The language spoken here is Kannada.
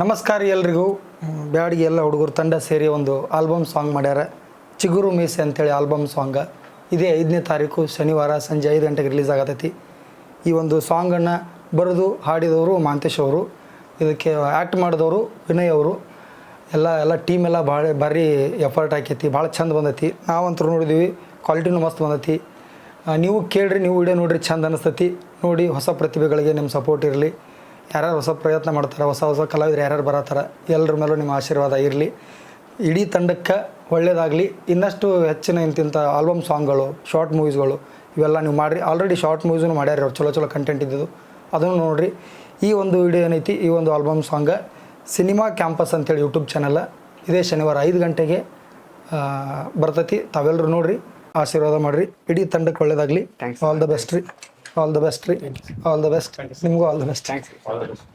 ನಮಸ್ಕಾರ ಎಲ್ರಿಗೂ. ಬ್ಯಾಡಿಗೆ ಎಲ್ಲ ಹುಡುಗರು ತಂಡ ಸೇರಿ ಒಂದು ಆಲ್ಬಮ್ ಸಾಂಗ್ ಮಾಡ್ಯಾರ. ಚಿಗುರು ಮೀಸೆ ಅಂತೇಳಿ ಆಲ್ಬಮ್ ಸಾಂಗ. ಇದೇ ಐದನೇ ತಾರೀಕು ಶನಿವಾರ ಸಂಜೆ ಐದು ಗಂಟೆಗೆ ರಿಲೀಸ್ ಆಗತೈತಿ. ಈ ಒಂದು ಸಾಂಗನ್ನು ಬರೆದು ಹಾಡಿದವರು ಮಾಂತೇಶ್ ಅವರು, ಇದಕ್ಕೆ ಆ್ಯಕ್ಟ್ ಮಾಡಿದವರು ವಿನಯ್ ಅವರು. ಎಲ್ಲ ಎಲ್ಲ ಟೀಮ್ ಎಲ್ಲ ಭಾಳ ಭಾರಿ ಎಫರ್ಟ್ ಹಾಕೈತಿ, ಭಾಳ ಚಂದ ಬಂದೈತಿ. ನಾವಂತೂ ನೋಡಿದ್ವಿ ಕ್ವಾಲಿಟಿನೂ ಮಸ್ತ್ ಬಂದೈತಿ. ನೀವು ಕೇಳ್ರಿ, ನೀವು ವಿಡಿಯೋ ನೋಡ್ರಿ, ಚಂದ ಅನಿಸ್ತೈತಿ. ನೋಡಿ ಹೊಸ ಪ್ರತಿಭೆಗಳಿಗೆ ನಿಮ್ಮ ಸಪೋರ್ಟ್ ಇರಲಿ. ಯಾರ್ಯಾರು ಹೊಸ ಪ್ರಯತ್ನ ಮಾಡ್ತಾರೆ ಹೊಸ ಹೊಸ ಕಲಾವಿದರು ಯಾರ್ಯಾರು ಬರತ್ತಾರ ಎಲ್ಲರ ಮೇಲೂ ನಿಮ್ಮ ಆಶೀರ್ವಾದ ಇರಲಿ. ಇಡೀ ತಂಡಕ್ಕೆ ಒಳ್ಳೆಯದಾಗಲಿ ಇನ್ನಷ್ಟು ಹೆಚ್ಚಿನ ಇಂತಿಂಥ ಆಲ್ಬಮ್ ಸಾಂಗ್ಗಳು ಶಾರ್ಟ್ ಮೂವೀಸ್ಗಳು ಇವೆಲ್ಲ ನೀವು ಮಾಡಿರಿ. ಆಲ್ರೆಡಿ ಶಾರ್ಟ್ ಮೂವೀಸನ್ನು ಮಾಡ್ಯಾರ ಅವ್ರು ಚಲೋ ಚಲೋ ಕಂಟೆಂಟ್ ಇದ್ದಿದ್ದು. ಅದನ್ನು ನೋಡಿರಿ. ಈ ಒಂದು ವಿಡಿಯೋ ಏನೈತಿ ಈ ಒಂದು ಆಲ್ಬಮ್ ಸಾಂಗ ಸಿನಿಮಾ ಕ್ಯಾಂಪಸ್ ಅಂತೇಳಿ ಯೂಟ್ಯೂಬ್ ಚಾನಲ್ ಇದೇ ಶನಿವಾರ ಐದು ಗಂಟೆಗೆ ಬರ್ತತಿ ಬರ್ತೈತಿ. ತಾವೆಲ್ಲರೂ ನೋಡಿರಿ ಆಶೀರ್ವಾದ ಮಾಡಿರಿ. ಇಡೀ ತಂಡಕ್ಕೆ ಒಳ್ಳೇದಾಗಲಿ. ಆಲ್ ದ ಬೆಸ್ಟ್ ರೀ. ಆಲ್ ದ ಬೆಸ್ಟ್ ರೀ ಆಲ್ ದ ಬೆಸ್ಟ್ ನಿಮಗೂ all the best thanks all the best